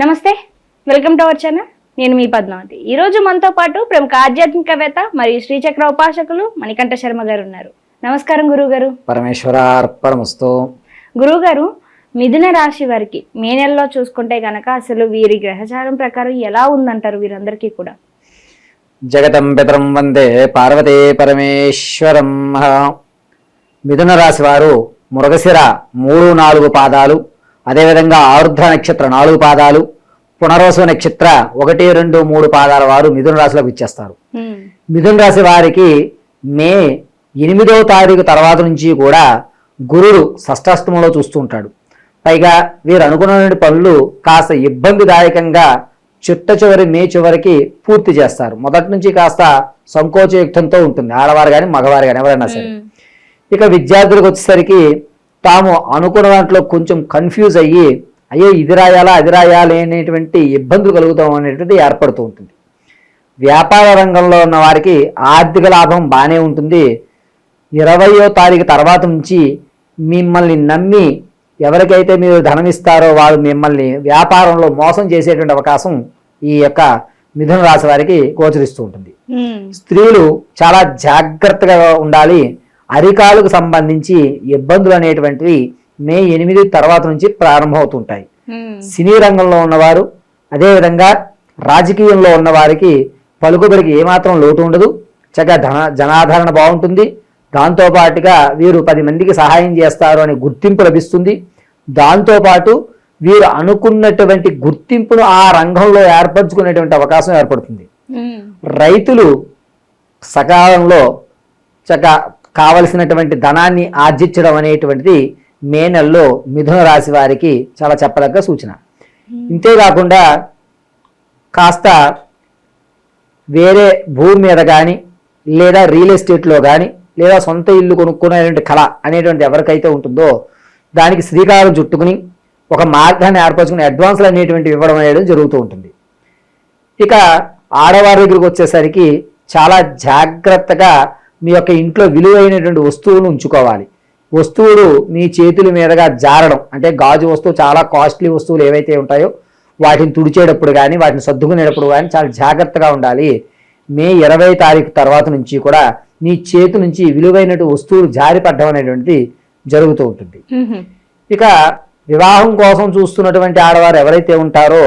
నమస్తే. Welcome to our channel నేను మీ పద్మావతి. ఈ రోజు మనతో పాటు ప్రముఖ ఆధ్యాత్మికవేత్త మరియు శ్రీచక్ర ఉపాసకులు మణికంఠ శర్మ గారు ఉన్నారు. నమస్కారం గురువు గారు పరమేశ్వరార్పణమస్తు. గురువు గారు మిథున రాశి వారికి మే నెలలో చూసుకుంటే గనక అసలు వీరి గ్రహచారం ప్రకారం ఎలా ఉందంటారు వీరందరికీ కూడా? జగతం పితరం వందే పార్వతీ పరమేశ్వరం. మిథున రాశి వారు మృగశిర మూడు నాలుగు పాదాలు. అదేవిధంగా ఆరుద్ర నక్షత్ర నాలుగు పాదాలు పునరోసు నక్షత్ర ఒకటి రెండు మూడు పాదాల వారు మిథున రాశిలోకి ఇచ్చేస్తారు. మిథున రాశి వారికి మే ఎనిమిదవ తారీఖు తర్వాత నుంచి కూడా గురుడు షష్టాష్టమంలో చూస్తూ ఉంటాడు. పైగా వీరు అనుకున్న పనులు కాస్త ఇబ్బందిదాయకంగా చిట్ట చివరి మే చివరికి పూర్తి చేస్తారు. మొదటి నుంచి కాస్త సంకోచయుక్తంతో ఉంటుంది. ఆడవారు కానీ మగవారు కానీ ఎవరైనా సరే. ఇక విద్యార్థులకు వచ్చేసరికి తాము అనుకున్న దాంట్లో కొంచెం కన్ఫ్యూజ్ అయ్యి అయ్యో ఇది రాయాలా అది రాయాలి అనేటువంటి ఇబ్బందులు కలుగుతాం అనేటువంటిది ఏర్పడుతూ ఉంటుంది. వ్యాపార రంగంలో ఉన్న వారికి ఆర్థిక లాభం బాగానే ఉంటుంది. ఇరవయో తారీఖు తర్వాత నుంచి మిమ్మల్ని నమ్మి ఎవరికైతే మీరు ధనం ఇస్తారో వాళ్ళు మిమ్మల్ని వ్యాపారంలో మోసం చేసేటువంటి అవకాశం ఈ యొక్క మిథున రాశి వారికి గోచరిస్తూ ఉంటుంది. స్త్రీలు చాలా జాగ్రత్తగా ఉండాలి. అరికాలకు సంబంధించి ఇబ్బందులు అనేటువంటివి మే ఎనిమిది తర్వాత నుంచి ప్రారంభమవుతుంటాయి. సినీ రంగంలో ఉన్నవారు అదేవిధంగా రాజకీయంలో ఉన్న వారికి పలుకుబడికి ఏమాత్రం లోటు ఉండదు. చక్కగా ధన జనాదరణ బాగుంటుంది. దాంతోపాటుగా వీరు పది మందికి సహాయం చేస్తారు అనే గుర్తింపు లభిస్తుంది. దాంతోపాటు వీరు అనుకున్నటువంటి గుర్తింపును ఆ రంగంలో ఏర్పరచుకునేటువంటి అవకాశం ఏర్పడుతుంది. రైతులు సకాలంలో చక్క కావలసినటువంటి ధనాన్ని ఆర్జించడం అనేటువంటిది మే నెలలో మిథున రాశి వారికి చాలా చెప్పదగ్గ సూచన. ఇంతేకాకుండా కాస్త వేరే భూమి మీద కానీ లేదా రియల్ ఎస్టేట్లో కానీ లేదా సొంత ఇల్లు కొనుక్కునేటువంటి కళ అనేటువంటి ఎవరికైతే ఉంటుందో దానికి శ్రీకారం చుట్టుకుని ఒక మార్గాన్ని ఏర్పరచుకుని అడ్వాన్స్లు అనేటువంటివి ఇవ్వడం అనేది జరుగుతూ ఉంటుంది. ఇక ఆడవారి దగ్గరికి వచ్చేసరికి చాలా జాగ్రత్తగా మీ యొక్క ఇంట్లో విలువైనటువంటి వస్తువులు ఉంచుకోవాలి. వస్తువులు మీ చేతుల మీదుగా జారడం అంటే గాజు వస్తువు చాలా కాస్ట్లీ వస్తువులు ఏవైతే ఉంటాయో వాటిని తుడిచేటప్పుడు కానీ వాటిని సర్దుకునేటప్పుడు కానీ చాలా జాగ్రత్తగా ఉండాలి. మే ఇరవై తారీఖు తర్వాత నుంచి కూడా మీ చేతి నుంచి విలువైనటువంటి వస్తువులు జారిపడడం అనేటువంటిది జరుగుతూ ఉంటుంది. ఇక వివాహం కోసం చూస్తున్నటువంటి ఆడవారు ఎవరైతే ఉంటారో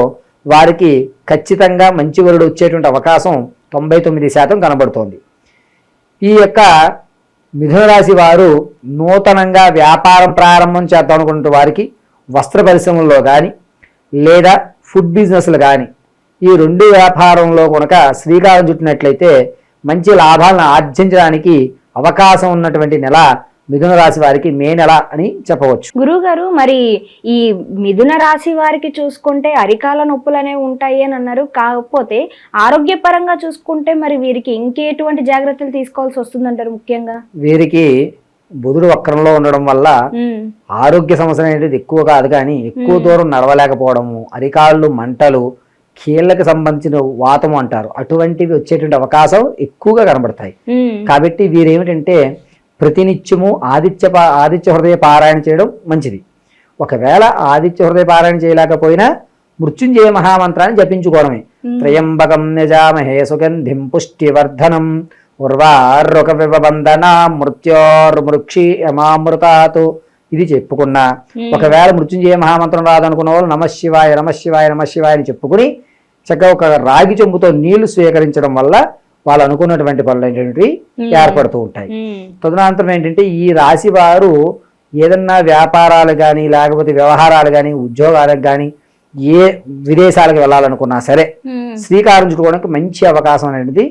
వారికి ఖచ్చితంగా మంచి వరుడు వచ్చేటువంటి అవకాశం తొంభై తొమ్మిది శాతం కనబడుతోంది. ఈ యొక్క మిథునరాశి వారు నూతనంగా వ్యాపారం ప్రారంభం చేద్దాం అనుకున్న వారికి వస్త్ర పరిశ్రమల్లో కానీ లేదా ఫుడ్ బిజినెస్లు కానీ ఈ రెండు వ్యాపారంలో కనుక శ్రీకారం చుట్టినట్లయితే మంచి లాభాలను ఆర్జించడానికి అవకాశం ఉన్నటువంటి నెల మిథున రాశి వారికి మే నెల అని చెప్పవచ్చు. గురువు గారు మరి ఈ మిథున రాశి వారికి చూసుకుంటే అరికాల నొప్పులు అనేవి ఉంటాయి అని అన్నారు. కాకపోతే ఆరోగ్యపరంగా చూసుకుంటే మరి వీరికి ఇంకెటువంటి జాగ్రత్తలు తీసుకోవాల్సి వస్తుందంటారు ముఖ్యంగా? వీరికి బుధుడు వక్రంలో ఉండడం వల్ల ఆరోగ్య సమస్య అనేది ఎక్కువ కాదు కానీ ఎక్కువ దూరం నడవలేకపోవడము అరికాళ్ళు మంటలు కీళ్ళకి సంబంధించిన వాతం అంటారు. అటువంటివి వచ్చేటువంటి అవకాశం ఎక్కువగా కనబడతాయి. కాబట్టి వీరేమిటంటే ప్రతినిత్యము ఆదిత్య ఆదిత్య హృదయ పారాయణ చేయడం మంచిది. ఒకవేళ ఆదిత్య హృదయ పారాయణ చేయలేకపోయినా మృత్యుంజయ మహామంత్రాన్ని జపించుకోవడమే. త్రయంబకం నిజామహే సుగంధిం పుష్టివర్ధనం. ఉర్వారుక విబంధన మృత్యోర్మృక్షి యమామృతాతు. ఇది చెప్పుకున్నా. ఒకవేళ మృత్యుంజయ మహామంత్రం రాదనుకున్న వాళ్ళు నమశివాయ నమశివాయ నమశివాయ అని చెప్పుకుని చక్కగా ఒక రాగి చెంబుతో నీళ్ళు స్వీకరించడం వల్ల వాళ్ళు అనుకున్నటువంటి పనులు ఏంటంటే ఏర్పడుతూ ఉంటాయి. తదనంతరం ఏంటంటే ఈ రాశి వారు ఏదన్నా వ్యాపారాలు కానీ లేకపోతే వ్యవహారాలు కానీ ఉద్యోగాలకు కానీ ఏ విదేశాలకు వెళ్ళాలనుకున్నా సరే. శ్రీకారం చుట్టుకోవడానికి మంచి అవకాశం అనేది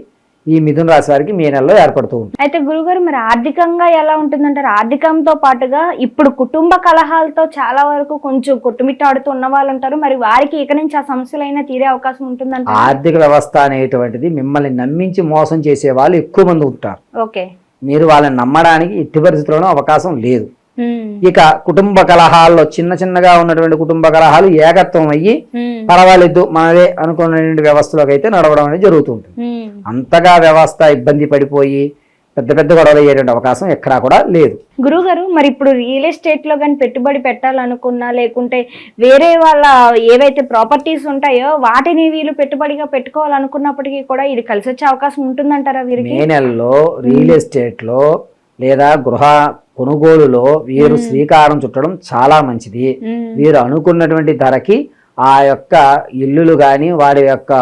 ఈ మిథున రాశి వారికి మే నెలలో ఏర్పడుతూ ఉంటుంది. అయితే గురుగారు మరి ఆర్థికంగా ఎలా ఉంటుందంటారు? ఆర్థికంతో పాటుగా ఇప్పుడు కుటుంబ కలహాలతో చాలా వరకు కొంచెం కొట్టుమిట్టాడుతూ ఉన్న వాళ్ళు ఉంటారు మరి వారికి ఇక నుంచి ఆ సమస్యలైనా తీరే అవకాశం ఉంటుందంట ఆర్థిక వ్యవస్థ అనేటువంటిది మిమ్మల్ని నమ్మించి మోసం చేసే వాళ్ళు ఎక్కువ మంది ఉంటారు. ఓకే. మీరు వాళ్ళని నమ్మడానికి ఎట్టి పరిస్థితుల్లోనూ అవకాశం లేదు. ఇక కుటుంబ కలహాల్లో చిన్న చిన్నగా ఉన్నటువంటి కుటుంబ కలహాలు ఏకత్వం అయ్యి పర్వాలేదు మనదే అనుకున్నటువంటి వ్యవస్థలోకి అయితే నడవడం అనేది జరుగుతూ ఉంటుంది ఉమ్, అంతగా వ్యవస్థ ఇబ్బంది పడిపోయి పెద్ద పెద్ద గొడవలు అయ్యేటువంటి అవకాశం ఎక్కడా కూడా లేదు. గురుగారు మరి ఇప్పుడు రియల్ ఎస్టేట్లో కానీ పెట్టుబడి పెట్టాలనుకున్నా లేకుంటే వేరే వాళ్ళ ఏవైతే ప్రాపర్టీస్ ఉంటాయో వాటిని వీళ్ళు పెట్టుబడిగా పెట్టుకోవాలనుకున్నప్పటికీ కూడా ఇది కలిసి వచ్చే అవకాశం ఉంటుందంటారా వీరికి? మే నెలలో రియల్ ఎస్టేట్లో లేదా గృహ కొనుగోలులో వీరు శ్రీకారం చుట్టడం చాలా మంచిది. వీరు అనుకున్నటువంటి ధరకి ఆ యొక్క ఇల్లులు కానీ వారి యొక్క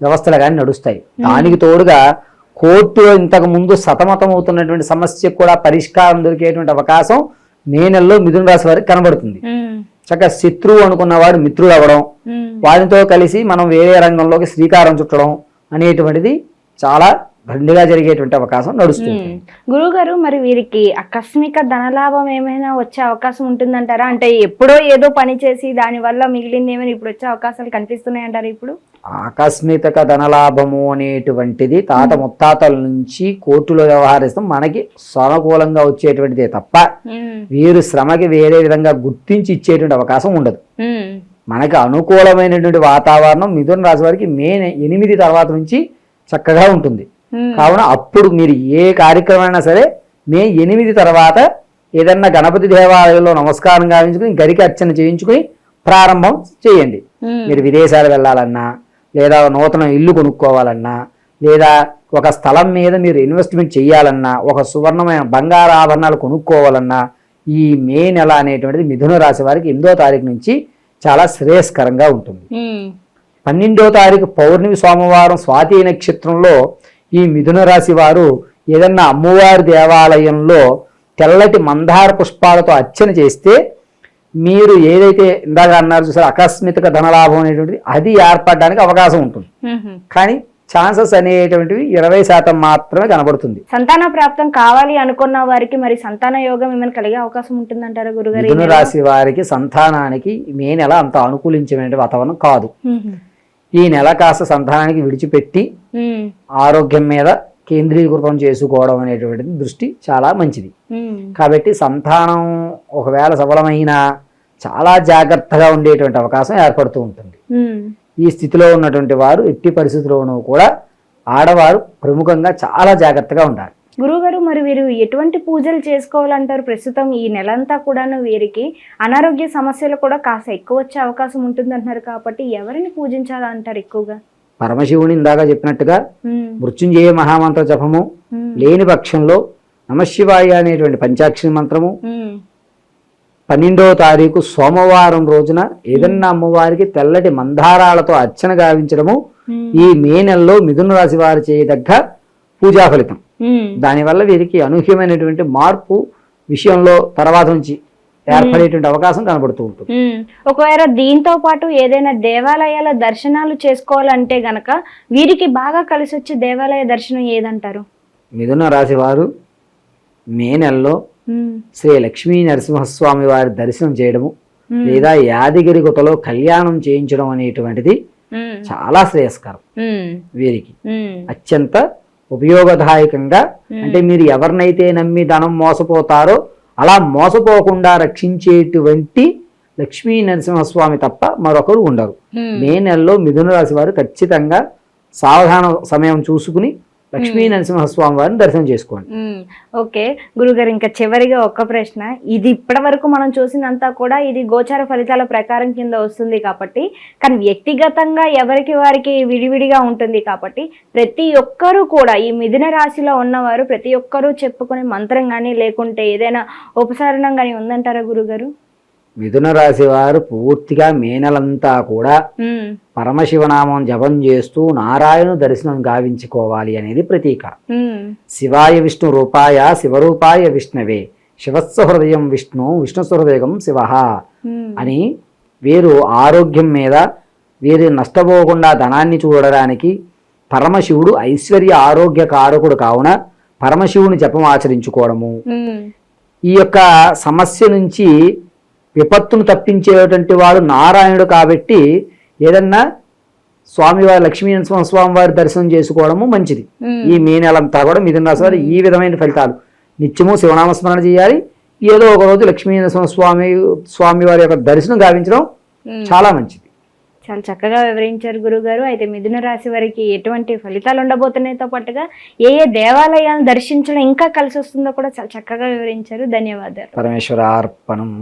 వ్యవస్థలు కానీ నడుస్తాయి. దానికి తోడుగా కోర్టు ఇంతకు ముందు సతమతం అవుతున్నటువంటి సమస్యకు కూడా పరిష్కారం దొరికేటువంటి అవకాశం మే నెలలో మిథున రాశి వారికి కనబడుతుంది. చక్కగా శత్రువు అనుకున్నవాడు మిత్రుడు అవ్వడం వారితో కలిసి మనం వేరే రంగంలోకి శ్రీకారం చుట్టడం అనేటువంటిది చాలా దండిగా జరిగేటువంటి అవకాశం నడుస్తుంది. గురుగారు మరి వీరికి ఆకస్మిక ధనలాభం ఏమైనా వచ్చే అవకాశం ఉంటుందంటారా? అంటే ఎప్పుడో ఏదో పని చేసి దాని వల్ల మిగిలింది ఏమైనా ఇప్పుడు వచ్చే అవకాశాలు కనిపిస్తున్నాయి అంటారా ఇప్పుడు? ఆకస్మిక ధనలాభము అనేటువంటిది తాత ముత్తాతల నుంచి కోర్టులో వ్యవహరిస్తాం. మనకి సానుకూలంగా వచ్చేటువంటిదే తప్ప వీరు శ్రమకి వేరే విధంగా గుర్తించి ఇచ్చేటువంటి అవకాశం ఉండదు. మనకి అనుకూలమైనటువంటి వాతావరణం మిథున రాశి వారికి మే ఎనిమిది తర్వాత నుంచి చక్కగా ఉంటుంది. కావున అప్పుడు మీరు ఏ కార్యక్రమమైనా సరే మే ఎనిమిది తర్వాత ఏదన్నా గణపతి దేవాలయంలో నమస్కారం గావించుకుని గరికి అర్చన చేయించుకుని ప్రారంభం చేయండి. మీరు విదేశాలు వెళ్ళాలన్నా లేదా నూతన ఇల్లు కొనుక్కోవాలన్నా లేదా ఒక స్థలం మీద మీరు ఇన్వెస్ట్మెంట్ చేయాలన్నా ఒక సువర్ణమైన బంగారు ఆభరణాలు కొనుక్కోవాలన్నా ఈ మే నెల అనేటువంటిది మిథున రాశి వారికి ఎనిమిదో తారీఖు నుంచి చాలా శ్రేయస్కరంగా ఉంటుంది. పన్నెండో తారీఖు పౌర్ణమి సోమవారం స్వాతి నక్షత్రంలో ఈ మిథున రాశి వారు ఏదన్నా అమ్మవారి దేవాలయంలో తెల్లటి మందార పుష్పాలతో అర్చన చేస్తే మీరు ఏదైతే ఇందాక అన్నారు చూసారు ఆకస్మిక ధనలాభం అనేటువంటిది అది ఏర్పడడానికి అవకాశం ఉంటుంది. కానీ ఛాన్సెస్ అనేటువంటివి ఇరవై శాతం మాత్రమే కనబడుతుంది. సంతాన ప్రాప్తం కావాలి అనుకున్న వారికి మరి సంతాన యోగం ఏమైనా కలిగే అవకాశం ఉంటుందంటారా గురుగారు? రాశి వారికి సంతానానికి మే నెల అంత అనుకూలించేటువంటి వాతావరణం కాదు. ఈ నెల కాస్త సంతానానికి విడిచిపెట్టి ఆరోగ్యం మీద కేంద్రీకృతం చేసుకోవడం అనేటువంటిది దృష్టి చాలా మంచిది. కాబట్టి సంతానం ఒకవేళ సఫలమైనా చాలా జాగ్రత్తగా ఉండేటువంటి అవకాశం ఏర్పడుతూ ఉంటుంది. ఈ స్థితిలో ఉన్నటువంటి వారు ఎట్టి పరిస్థితుల్లోనూ కూడా ఆడవారు ప్రముఖంగా చాలా జాగ్రత్తగా ఉండాలి. గురువుగారు మరి వీరు ఎటువంటి పూజలు చేసుకోవాలంటారు? ప్రస్తుతం ఈ నెలంతా కూడాను వీరికి అనారోగ్య సమస్యలు కూడా కాస్త ఎక్కువ వచ్చే అవకాశం ఉంటుందంటున్నారు కాబట్టి ఎవరిని పూజించాలంటారు ఎక్కువగా? పరమశివుని ఇందాక చెప్పినట్టుగా మృత్యుంజయ మహామంత్ర జపము లేని పక్షంలో నమశివాయ అనేటువంటి పంచాక్షరి మంత్రము పన్నెండవ తారీఖు సోమవారం రోజున ఏదన్నా అమ్మవారికి తెల్లటి మందారాలతో అర్చన గావించడము ఈ మే నెలలో మిథున రాశి వారు చేయదగ్గ పూజా ఫలితం. దానివల్ల వీరికి అనూహ్యమైనటువంటి మార్పు విషయంలో తర్వాత నుంచి ఏర్పడేటువంటి అవకాశం కనబడుతూ ఉంటుంది. ఉమ్. ఒకవేళ దీంతో పాటు ఏదైనా దేవాలయాల దర్శనాలు చేసుకోవాలంటే గనక వీరికి బాగా కలిసి వచ్చే దేవాలయ దర్శనం ఏదంటారు? మిథున రాశి వారు మే నెలలో ఉమ్, శ్రీ లక్ష్మీ నరసింహస్వామి వారి దర్శనం చేయడము లేదా యాదగిరి గుట్టలో కళ్యాణం చేయించడం అనేటువంటిది చాలా శ్రేయస్కరం వీరికి. అత్యంత ఉపయోగదాయకంగా అంటే మీరు ఎవరినైతే నమ్మి ధనం మోసపోతారో అలా మోసపోకుండా రక్షించేటువంటి లక్ష్మీ నరసింహస్వామి తప్ప మరొకరు ఉండరు ఉమ్. మే నెలలో మిథున రాశి వారు ఖచ్చితంగా సావధాన సమయం చూసుకుని లక్ష్మీ నరసింహస్వామి వారిని దర్శనం చేసుకోండి. ఓకే. గురుగారు ఇంకా చివరిగా ఒక్క ప్రశ్న. ఇది ఇప్పటి వరకు మనం చూసినంతా కూడా ఇది గోచార ఫలితాల ప్రకారం కింద వస్తుంది కాబట్టి కానీ వ్యక్తిగతంగా ఎవరికి వారికి విడివిడిగా ఉంటుంది కాబట్టి ప్రతి ఒక్కరూ కూడా ఈ మిథున రాశిలో ఉన్నవారు ప్రతి ఒక్కరూ చెప్పుకునే మంత్రం కానీ లేకుంటే ఏదైనా ఉపసరణం కానీ ఉందంటారా గురుగారు? మిథున రాశి వారు పూర్తిగా మే నెలంతా కూడా. పరమశివనామం జపం చేస్తూ నారాయణ దర్శనం గావించుకోవాలి అనేది ప్రతీక. శివాయ విష్ణు రూపాయ శివరూపాయ విష్ణవే శివస్వ హృదయం విష్ణు విష్ణు హృదయం శివ. అని వీరు ఆరోగ్యం మీద వీరు నష్టపోకుండా ధనాన్ని చూడడానికి పరమశివుడు ఐశ్వర్య ఆరోగ్య కారకుడు కావున పరమశివుని జపం ఆచరించుకోవడము. ఈ యొక్క సమస్య నుంచి విపత్తును తప్పించేటువంటి వాడు నారాయణుడు కాబట్టి ఏదన్నా స్వామివారి లక్ష్మీ నరసింహ స్వామి వారి దర్శనం చేసుకోవడము మంచిది. ఈ మే నెలంతా కూడా మిథున రాశి వారు ఈ విధమైన ఫలితాలు. నిత్యము శివనామస్మరణ చేయాలి. ఏదో ఒక రోజు లక్ష్మీ స్వామి స్వామి వారి యొక్క దర్శనం గావించడం. చాలా మంచిది. చాలా చక్కగా వివరించారు గురుగారు. అయితే మిథున రాశి వారికి ఎటువంటి ఫలితాలు ఉండబోతున్నాయితో పాటుగా ఏ ఏ దేవాలయాలను దర్శించడం ఇంకా కలిసి వస్తుందో కూడా చాలా చక్కగా వివరించారు. ధన్యవాదాలు. పరమేశ్వర అర్పణం.